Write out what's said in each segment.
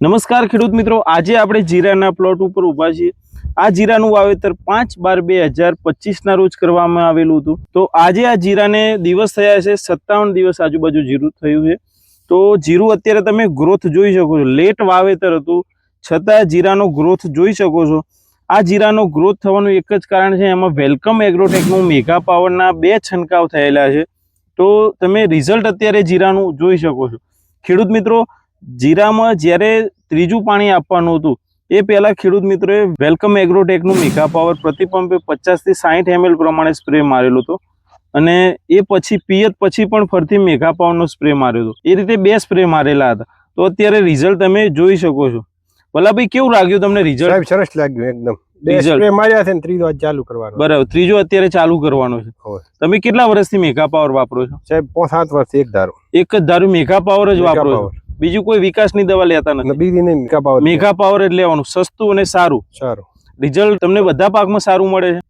નમસ્કાર ખેડૂત મિત્રો. આજે આપણે જીરાના પ્લોટ ઉપર ઊભા છીએ. આ જીરાનું વાવેતર પાંચ બાર બે હજાર પચીસના રોજ કરવામાં આવેલું હતું. તો આજે આ જીરાને દિવસ થયા છે, સત્તાવન દિવસ આજુબાજુ જીરું થયું છે. તો જીરું અત્યારે તમે ગ્રોથ જોઈ શકો છો. લેટ વાવેતર હતું, છતાં જીરાનો ગ્રોથ જોઈ શકો છો. આ જીરાનો ગ્રોથ થવાનું એક જ કારણ છે, એમાં વેલકમ એગ્રોટેકનું મેગા પાવરના બે છંટકાવ થયેલા છે. તો તમે રિઝલ્ટ અત્યારે જીરાનું જોઈ શકો છો. ખેડૂત મિત્રો જીરામાં જ્યારે ત્રીજું પાણી આપવાનું હતું એ પહેલાં ખેડૂત મિત્રોએ વેલકમ એગ્રોટેકનું મેગા પાવર પ્રતિ પંપે પચાસથી સાહીઠ એમએલ પ્રમાણે સ્પ્રે મારેલો હતો. અને એ પછી પિયત પછી પણ ફરતી મેગા પાવરનો સ્પ્રે માર્યો હતો. એ રીતે બે સ્પ્રે મારેલા હતા. તો અત્યારે રિઝલ્ટ તમે જોઈ શકો છો. ભલાભાઈ કેવું લાગ્યું તમને રિઝલ્ટ? સરસ લાગ્યું એકદમ. સ્પ્રે માર્યા છે ને ત્રીજો ચાલુ કરવાનો. બરાબર. ત્રીજો અત્યારે ચાલુ કરવાનો છે. તમે કેટલા વર્ષથી મેગા પાવર વાપરો છો? સાહેબ પાંચ સાત વર્ષથી એક ધારો. એક જ ધારું મેગા પાવર જ વાપરો છો. બીજું કોઈ વિકાસની દવા લેતા નથી. બીજી નહીં મેગા પાવર મેઘા પાવર જ લેવાનું સસ્તું અને સારું. સારું. રિઝલ્ટ તમને બધા પાકમાં સારું મળે છે?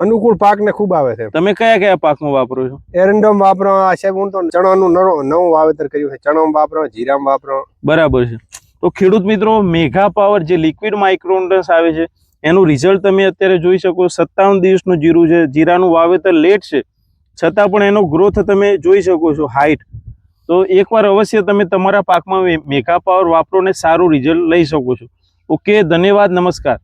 અનુકૂળ પાક ને ખૂબ આવે છે. તમે કયા કયા પાકમાં વાપરો છો? એરંડમ વાપરો આ સાહેબ હું તો ચણાનું નવું વાવેતર કર્યું છે. ચણામાં વાપરો જીરામ વાપરો. બરાબર છે. તો ખેડૂત મિત્રો મેઘા પાવર જે લિક્વિડ માઇક્રોન્ડસ આવે છે એનું રિઝલ્ટ તમે અત્યારે જોઈ શકો સત્તાવન દિવસનું જીરું છે. જીરાનું વાવેતર લેટ છે. છતાં પણ એનો ગ્રોથ તમે જોઈ શકો છો હાઈટ તો એકવાર અવશ્ય તમે તમારા પાકમાં મેઘા પાવર વાપરો ને સારું રિઝલ્ટ લઈ શકો છો. ઓકે ધન્યવાદ, નમસ્કાર.